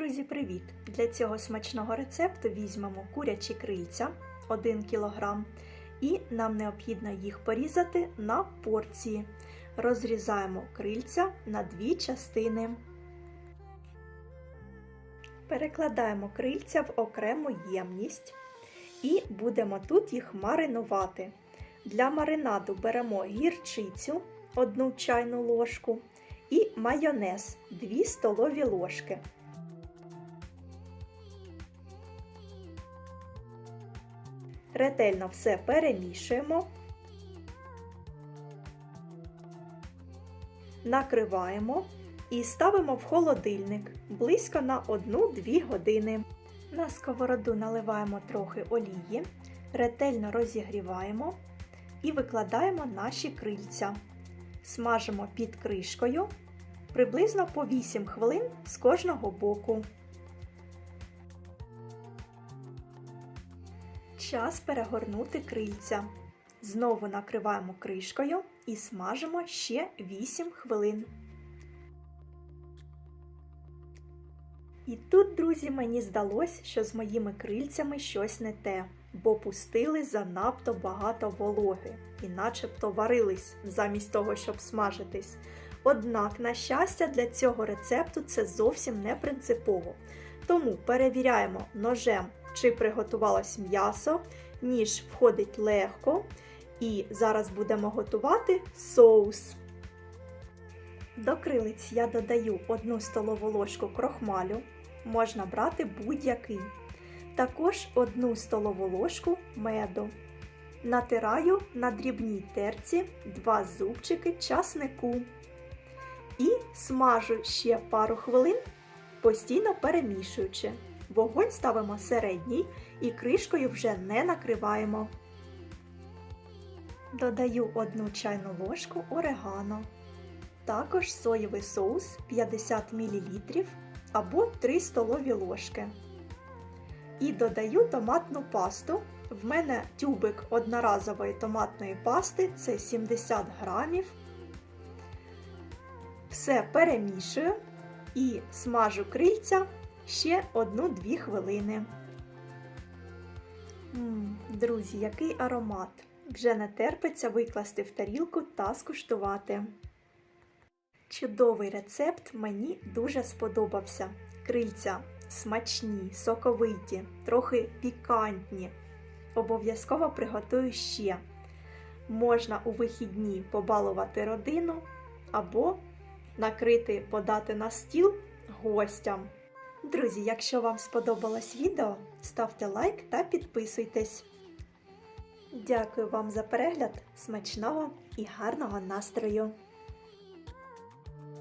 Друзі, привіт! Для цього смачного рецепту візьмемо курячі крильця 1 кг і нам необхідно їх порізати на порції. Розрізаємо крильця на дві частини. Перекладаємо крильця в окрему ємність і будемо тут їх маринувати. Для маринаду беремо гірчицю 1 чайну ложку і майонез 2 столові ложки. Ретельно все перемішуємо, накриваємо і ставимо в холодильник близько на 1-2 години. На сковороду наливаємо трохи олії, ретельно розігріваємо і викладаємо наші крильця. Смажимо під кришкою приблизно по 8 хвилин з кожного боку. Час перегорнути крильця. Знову накриваємо кришкою і смажимо ще 8 хвилин. І тут, друзі, мені здалось, що з моїми крильцями щось не те, бо пустили занадто багато вологи і начебто варились замість того, щоб смажитись. Однак, на щастя, для цього рецепту це зовсім не принципово. Тому перевіряємо ножем, чи приготувалось м'ясо, ніж входить легко. І зараз будемо готувати соус. До крилиць я додаю 1 столову ложку крохмалю, можна брати будь-який. Також 1 столову ложку меду. Натираю на дрібній терці 2 зубчики часнику. І смажу ще пару хвилин, постійно перемішуючи. Вогонь ставимо середній і кришкою вже не накриваємо. Додаю 1 чайну ложку орегано. Також соєвий соус 50 мл або 3 столові ложки. І додаю томатну пасту. В мене тюбик одноразової томатної пасти це 70 грамів. Все перемішую і смажу крильця ще 1-2 хвилини. Ммм, друзі, який аромат! Вже не терпиться викласти в тарілку та скуштувати. Чудовий рецепт мені дуже сподобався. Крильця смачні, соковиті, трохи пікантні. Обов'язково приготую ще. Можна у вихідні побалувати родину або накрити, подати на стіл гостям. Друзі, якщо вам сподобалось відео, ставте лайк та підписуйтесь. Дякую вам за перегляд, смачного і гарного настрою!